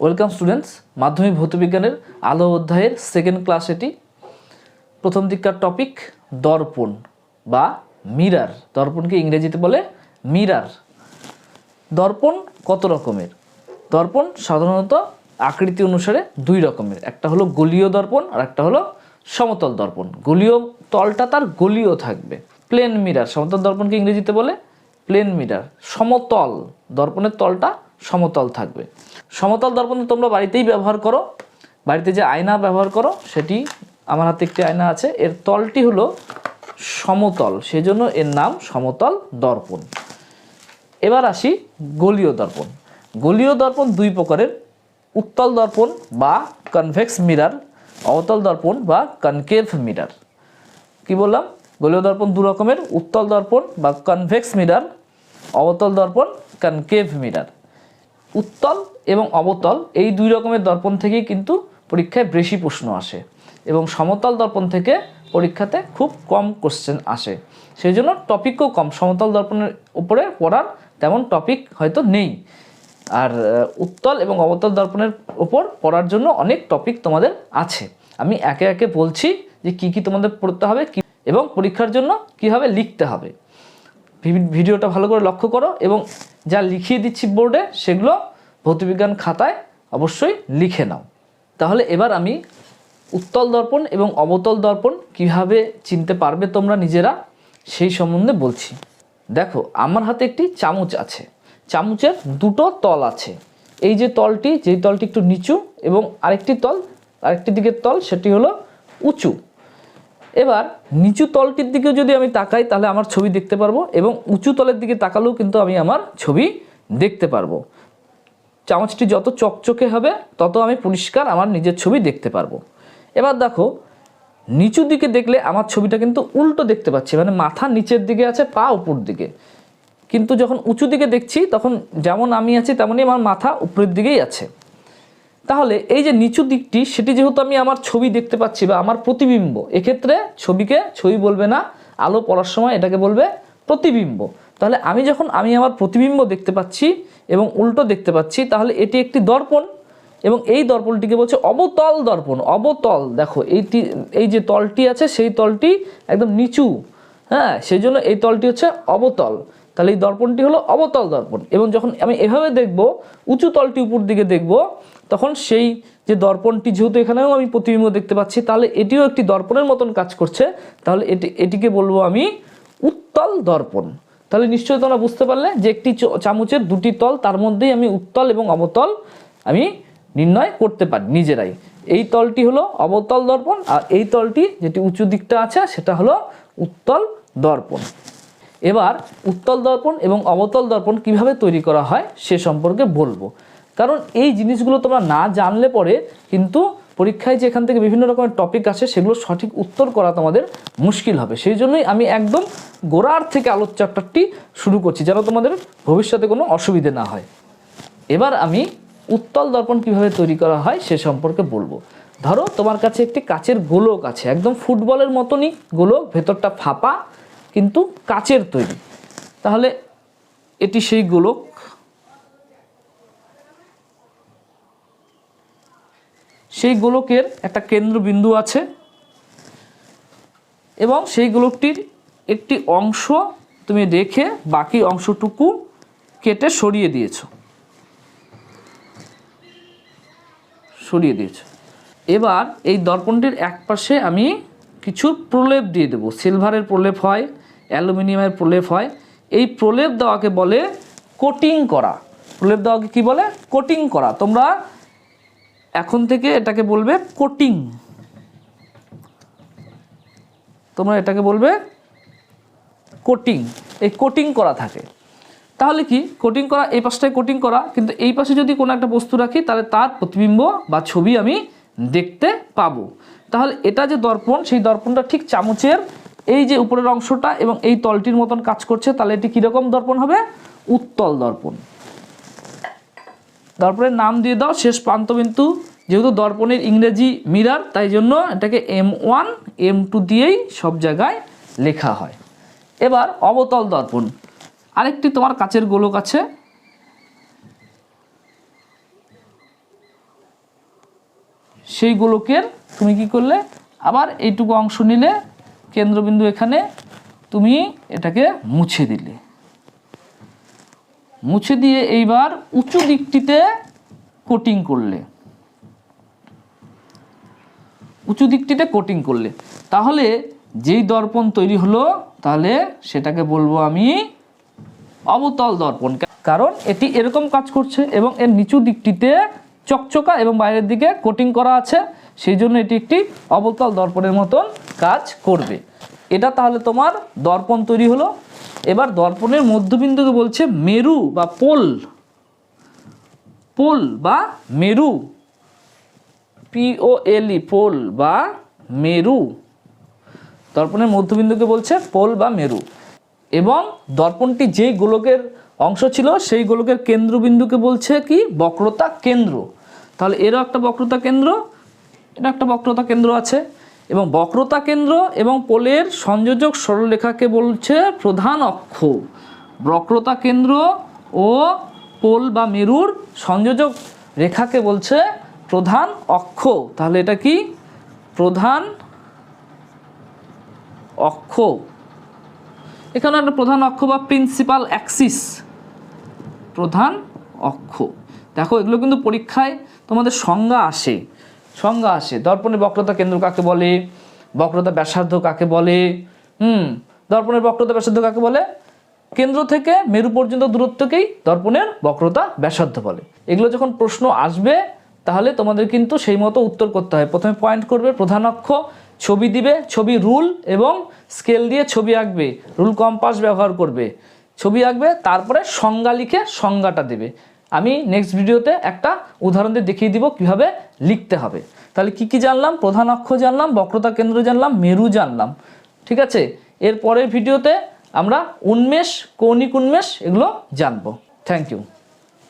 Welcome students মাধ্যমিক ভৌতবিজ্ঞানের আলো অধ্যায়ের সেকেন্ড ক্লাস এটি। প্রথম দিককার টপিক দর্পণ বা মিরার দর্পণকে ইংরেজিতে বলে মিরার দর্পণ কত রকমের? দর্পণ সাধারণত আকৃতি অনুসারে দুই রকমের। একটা হলো গলীয় দর্পণ, আর একটা হলো সমতল দর্পণ। গলীয় তলটা তার গলীয় থাকবে। প্লেন মিরার সমতল দর্পণকে ইংরেজিতে বলে প্লেন মিরার সমতল। দর্পণের তলটা সমতল থাকবে। সমতল দর্পণ তোমরা বাড়িতেই ব্যবহার করো। বাড়িতে যে আয়না ব্যবহার করো, সেটি আমার হাতে একটি আয়না আছে। এর তলটি হলো সমতল, সেজন্য এর নাম সমতল দর্পণ। এবার আসি গলীয় দর্পণ। গলীয় দর্পণ দুই প্রকারের, উত্তল দর্পণ বা কনভেক্স মিরার, অবতল দর্পণ বা কনকেভ মিরার। কি বললাম? গলীয় দর্পণ দু রকমের, উত্তল দর্পণ বা কনভেক্স মিরার, অবতল দর্পণ, কনকেভ মিরার। উত্তল এবং অবতল এই দুই রকমের দর্পণ থেকেই কিন্তু পরীক্ষায় বেশি প্রশ্ন আসে এবং সমতল দর্পণ থেকে পরীক্ষাতে খুব কম কোশ্চেন আসে। সেই জন্য টপিকও কম, সমতল দর্পণের উপরে পড়ার তেমন টপিক হয়তো নেই। আর উত্তল এবং অবতল দর্পণের ওপর পড়ার জন্য অনেক টপিক তোমাদের আছে। আমি একে একে বলছি যে কি কি তোমাদের পড়তে হবে, কি এবং পরীক্ষার জন্য কীভাবে লিখতে হবে। ভিডিওটা ভালো করে লক্ষ্য করো এবং যা লিখিয়ে দিচ্ছি বোর্ডে সেগুলো ভৌতবিজ্ঞান খাতায় অবশ্যই লিখে নাও। তাহলে এবার আমি উত্তল দর্পণ এবং অবতল দর্পণ কীভাবে চিনতে পারবে তোমরা নিজেরা সেই সম্বন্ধে বলছি। দেখো, আমার হাতে একটি চামচ আছে। চামচের দুটো তল আছে। এই যে তলটি, যেই তলটি একটু নিচু এবং আরেকটি তল, আরেকটি দিকের তল, সেটি হলো উঁচু। এবার নিচু তলটির দিকে যদি আমি তাকাই, তাহলে আমার ছবি দেখতে পারব এবং উঁচু তলের দিকে তাকালেও কিন্তু আমি আমার ছবি দেখতে পারব। চামচটি যত চকচকে হবে, তত আমি পরিষ্কার আমার নিজের ছবি দেখতে পারব। এবার দেখো, নিচু দিকে দেখলে আমার ছবিটা কিন্তু উল্টো দেখতে পাচ্ছি মানে মাথা নিচের দিকে আছে, পা উপর দিকে। কিন্তু যখন উঁচু দিকে দেখছি, তখন যেমন আমি আছি, তেমনই আমার মাথা উপরের দিকেই আছে। তাহলে এই যে নিচু দিকটি, সেটি যেহেতু আমি আমার ছবি দেখতে পাচ্ছি বা আমার প্রতিবিম্ব, এক্ষেত্রে ছবিকে, ছবি বলবে না, আলো পড়ার সময় এটাকে বলবে প্রতিবিম্ব। তাহলে আমি যখন আমি আমার প্রতিবিম্ব দেখতে পাচ্ছি এবং উল্টো দেখতে পাচ্ছি, তাহলে এটি একটি দর্পণ এবং এই দর্পণটিকে বলছে অবতল দর্পণ। অবতল, দেখো, এইটি, এই যে তলটি আছে, সেই তলটি একদম নিচু। হ্যাঁ সেই জন্য এই তলটি হচ্ছে অবতল। তাহলে এই দর্পণটি হলো অবতল দর্পণ। এবং যখন আমি এভাবে দেখব, উঁচু তলটি উপর দিকে দেখব, তখন সেই যে দর্পণটি যেহেতু এখানেও আমি প্রতিবিম্ব দেখতে পাচ্ছি, তাহলে এটিও একটি দর্পণের মতন কাজ করছে। তাহলে এটি, এটিকে বলব আমি উত্তল দর্পণ। তাহলে নিশ্চয়ই তোমরা বুঝতে পারলে যে একটি চামচের দুটি তল, তার মধ্যেই আমি উত্তল এবং অবতল আমি নির্ণয় করতে পারি নিজেরাই। এই তলটি হলো অবতল দর্পণ আর এই তলটি যেটি উঁচু দিকটা আছে, সেটা হলো উত্তল দর্পণ। এবার উত্তল দর্পণ এবং অবতল দর্পণ কীভাবে তৈরি করা হয় সে সম্পর্কে বলব। কারণ এই জিনিসগুলো তোমরা না জানলে পরে কিন্তু পরীক্ষায় যে এখান থেকে বিভিন্ন রকমের টপিক আসে, সেগুলো সঠিক উত্তর করা তোমাদের মুশকিল হবে। সেই জন্যই আমি একদম গোড়ার থেকে আলোচ চ্যাপ্টারটি শুরু করছি, যেন তোমাদের ভবিষ্যতে কোনো অসুবিধে না হয়। এবার আমি উত্তল দর্পণ কীভাবে তৈরি করা হয় সে সম্পর্কে বলব। ধরো, তোমার কাছে একটি কাচের গোলক আছে, একদম ফুটবলের মতনই গোলক, ভেতরটা ফাঁপা, কিন্তু কাচের তৈরি। তাহলে এটি সেই গোলক সেই গোলকের একটা কেন্দ্রবিন্দু আছে এবং সেই গোলকটির একটি অংশ তুমি রেখে বাকি অংশটুকু কেটে সরিয়ে দিয়েছ। সরিয়ে দিয়েছে। এবার এই দর্পণটির একপাশে আমি কিছু প্রলেপ দিয়ে দেবো। সিলভারের প্রলেপ হয়, অ্যালুমিনিয়ামের প্রলেপ হয়। এই প্রলেপ দেওয়াকে বলে কোটিং করা। প্রলেপ দেওয়াকে কি বলে? কোটিং করা। তোমরা এখন থেকে এটাকে বলবে কোটিং। তোমরা এটাকে বলবে কোটিং। এই কোটিং করা থাকে। তাহলে কি? কোটিং করা, এই পাশটায় কোটিং করা, কিন্তু এই পাশে যদি কোনো একটা বস্তু রাখি, তাহলে তার প্রতিবিম্ব বা ছবি আমি দেখতে পাবো। তাহলে এটা যে দর্পণ, সেই দর্পণটা ঠিক চামচের এই যে উপরের অংশটা এবং এই তলটির মতন কাজ করছে, তাহলে এটি কীরকম দর্পণ হবে? উত্তল দর্পণ। দর্পণের নাম দিয়ে দাও, শেষ প্রান্তবিন্দু যেহেতু দর্পণের ইংরেজি মিরার, তাই জন্য এটাকে এম ওয়ান এম টু দিয়েই সব জায়গায় লেখা হয়। এবার অবতল দর্পণ। আরেকটি তোমার কাচের গোলক আছে। সেই গোলকের তুমি কি করলে? আবার এইটুকু অংশ নিলে, কেন্দ্রবিন্দু এখানে, তুমি এটাকে মুছে দিলে। মুছে দিয়ে এইবার উঁচু দিকটিতে কোটিং করলে। উঁচু দিকটিতে কোটিং করলে। তাহলে যেই দর্পণ তৈরি হলো, তাহলে সেটাকে বলব আমি অবতল দর্পণ। কারণ এটি এরকম কাজ করছে এবং এর নিচু দিকটিতে চকচকা এবং বাইরের দিকে কোটিং করা আছে, সেই জন্য এটি একটি অবতল দর্পণের মতন কাজ করবে। এটা তাহলে তোমার দর্পণ তৈরি হলো। এবার দর্পণের মধ্যবিন্দুকে বলছে মেরু বা পোল। পোল বা মেরু। পিওএলই, পোল বা মেরু। দর্পণের মধ্যবিন্দুকে বলছে পোল বা মেরু। এবং দর্পণটি যেই গোলকের অংশ ছিল, সেই গোলকের কেন্দ্রবিন্দুকে বলছে কি? বক্রতা কেন্দ্র। তাহলে এরও একটা বক্রতা কেন্দ্র এটা একটা বক্রতা কেন্দ্র আছে। এবং বক্রতা কেন্দ্র এবং পোলের সংযোজক সরলরেখাকে বলছে প্রধান অক্ষ। বক্রতা কেন্দ্র ও পোল বা মেরুর সংযোজক রেখাকে বলছে প্রধান অক্ষ। তাহলে এটা কি? প্রধান অক্ষ। এখানে একটা প্রধান অক্ষ বা প্রিন্সিপাল অ্যাক্সিস প্রধান অক্ষ। দেখো এগুলো কিন্তু পরীক্ষায় তোমাদের সংজ্ঞা আসে। সংজ্ঞা আসে। দর্পণের বক্রতা কেন্দ্র কাকে বলে? বক্রতা ব্যাসার্ধ কাকে বলে? হুম, দর্পণের বক্রতা ব্যাসার্ধ কাকে বলে? কেন্দ্র থেকে মেরু পর্যন্ত দূরত্বকেই দর্পণের বক্রতা ব্যাসার্ধ বলে। এগুলো যখন প্রশ্ন আসবে, তাহলে তোমাদের কিন্তু সেই মতো উত্তর করতে হয়। প্রথমে পয়েন্ট করবে, প্রধান অক্ষ, ছবি দিবে, ছবি রুল এবং স্কেল দিয়ে ছবি আঁকবে। রুল কম্পাস ব্যবহার করবে। ছবি আঁকবে, তারপরে সংজ্ঞা লিখে সংজ্ঞাটা দেবে। আমি নেক্সট ভিডিওতে একটা উদাহরণ দিয়ে দেখিয়ে দিব কীভাবে লিখতে হবে। তাহলে কি কি জানলাম? প্রধান অক্ষ জানলাম, বক্রতা কেন্দ্র জানলাম, মেরু জানলাম। ঠিক আছে? এর পরের ভিডিওতে আমরা উন্মেষ, কৌণিক উন্মেষ এগুলো জানব। Thank you